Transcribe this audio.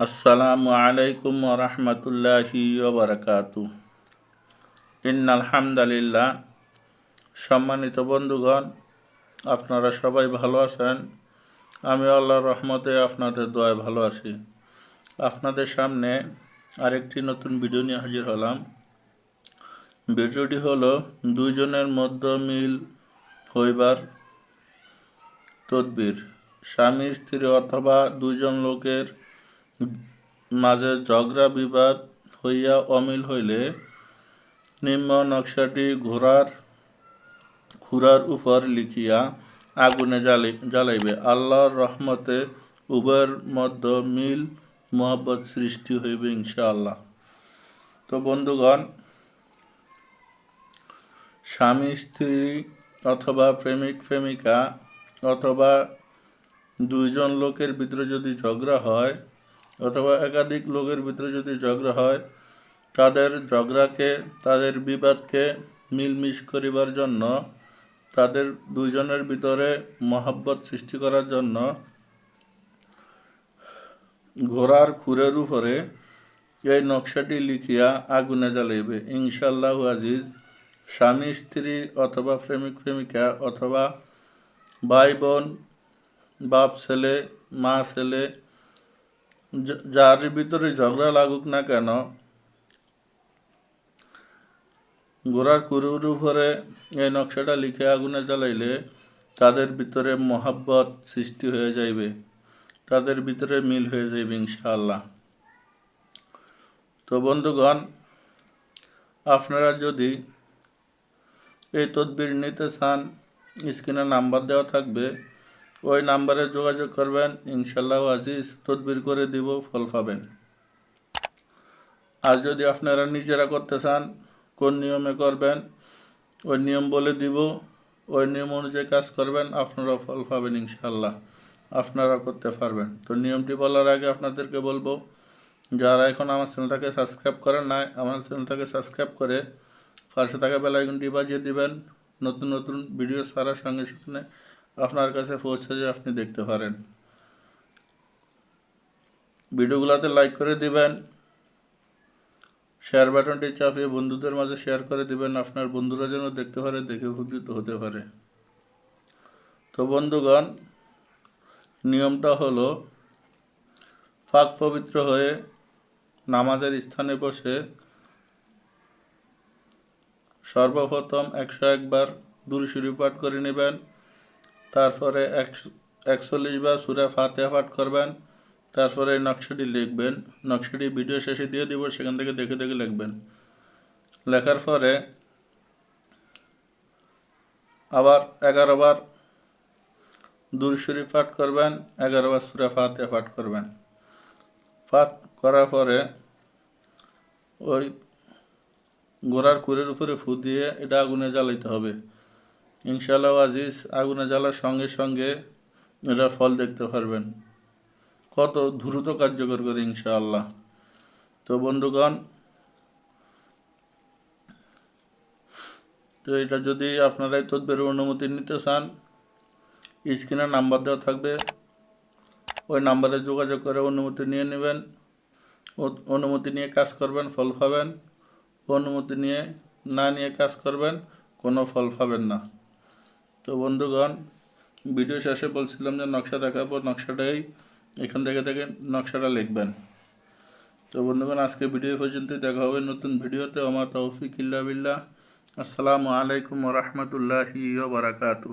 আসসালামু আলাইকুম রহমতুল্লাহি বারাকাতু ইন সম্মানিত বন্ধুগণ, আপনারা সবাই ভালো আছেন? আমি আল্লাহর রহমতে আপনাদের দোয়ায় ভালো আছি। আপনাদের সামনে আরেকটি নতুন ভিডিও নিয়ে হাজির হলাম। ভিডিওটি হলো দুইজনের মধ্যে মিল হইবার তদবির। স্বামী, স্ত্রী অথবা দুইজন লোকের মাঝে ঝগড়া বিবাদ হইয়া অমিল হইলে নিম্ন নকশাটি ঘোড়ার খুরার উপর লিখিয়া আগুনে জ্বালি, জ্বালাইবে। আল্লাহর রহমতে উভয়ের মধ্যে মিল, মোহাব্বত সৃষ্টি হইবে ইনশাআল্লাহ। তো বন্ধুগণ, স্বামী, স্ত্রী অথবা প্রেমিক, প্রেমিকা অথবা দুইজন লোকের ভিতরে যদি ঝগড়া হয় অথবা একাধিক লোকের ভিতরে যদি ঝগড়া হয়, তাদের ঝগড়াকে, তাদের বিবাদকে মিলমিশ করিবার জন্য, তাদের দুইজনের ভিতরে মহাব্বত সৃষ্টি করার জন্য ঘোড়ার খুরের উপরে এই নকশাটি লিখিয়া আগুনে জ্বালাইবে। ইনশাল্লাহ আজিজ, স্বামী, স্ত্রী অথবা প্রেমিক, প্রেমিকা অথবা ভাই বোন বাপ ছেলে মা ছেলে যার ভিতরে ঝগড়া লাগুক না কেন গোড়ার কুরুর উপরে এই নকশাটা লিখে আগুনে জ্বালাইলে তাদের ভিতরে মহাব্বত সৃষ্টি হয়ে যাইবে, তাদের ভিতরে মিল হয়ে যাইবে ইনশাআল্লাহ। তো বন্ধুগণ, আপনারা যদি এই তদবির নিতে চান, স্ক্রিনে নাম্বার দেওয়া থাকবে। ওই নাম্বারে যোগাযোগ করবেন, ইনশাল্লাহ আজিজ তদবির করে দিব, ফল পাবেন। আর যদি আপনারা নিজেরা করতে চান, কোন নিয়মে করবেন, ওই নিয়ম বলে দিব, ওই নিয়ম অনুযায়ী কাজ করবেন আপনারা ফল পাবেন ইনশাল্লাহ আপনারা করতে পারবেন। তো নিয়মটি বলার আগে আপনাদেরকে বলব, যারা এখন আমার চ্যানেলটাকে সাবস্ক্রাইব করেন নাই, আমার চ্যানেলটাকে সাবস্ক্রাইব করে পাশে থাকা বেলাইকনটি বাজিয়ে দিবেন, নতুন নতুন ভিডিও ছাড়ার সঙ্গে সঙ্গে আপনার কাছে পৌঁছে আপনি দেখতে পারেন। ভিডিওগুলোতে লাইক করে দিবেন। শেয়ার বাটনটি চাপিয়ে বন্ধুদের মাঝে শেয়ার করে দিবেন। আপনার বন্ধুরা যেন দেখতে পারে, দেখে উপকৃত হতে পারে। তো বন্ধুগণ, নিয়মটা হলো ফাঁক পবিত্র হয়ে নামাজের স্থানে বসে সর্বপ্রথম একশো একবার দুরুশুরি পাঠ করে নেবেন। তারপরে একচল্লিশ বার সুরা ফাতেহা পাঠ করবেন, তারপরে নকশাটি লিখবেন, নকশাটি ভিডিও শেষে দিয়ে দিব, সেখান থেকে দেখে দেখে লিখবেন। লেখার পরে আবার এগারো বার দুরুশুরি পাঠ করবেন, এগারো বার সুরা ফাতেহা পাঠ করবেন। পাঠ করার পরে ওই গোড়ার কুরের উপরে ফু দিয়ে এটা আগুনে জ্বালাইতে হবে। ইনশাল্লাহ আজিজ, আগুনে জ্বালার সঙ্গে সঙ্গে এটা ফল দেখতে পারবেন। কত দ্রুত কার্যকর করে ইনশাআল্লাহ। তো বন্ধুগণ, তো এটা যদি আপনারা এই তদবের অনুমতি নিতে চান, স্ক্রিনে নাম্বার দেওয়া থাকবে। ওই নাম্বারে যোগাযোগ করে অনুমতি নিয়ে নেবেন। অনুমতি নিয়ে কাজ করবেন, ফল পাবেন। অনুমতি নিয়ে না নিয়ে কাজ করবেন, কোনো ফল পাবেন না। তো বন্ধুগণ, ভিডিও শেষে বলছিলাম যে নকশা দেখার পর নকশাটাই এখান থেকে থেকে নকশাটা লিখবেন। তো বন্ধুগণ, আজকে ভিডিও পর্যন্তই দেখা হবে নতুন ভিডিওতে। আমার তৌফিক ইল্লা বিল্লাহ। আসসালামু আলাইকুম রহমতুল্লাহি বারাকাতু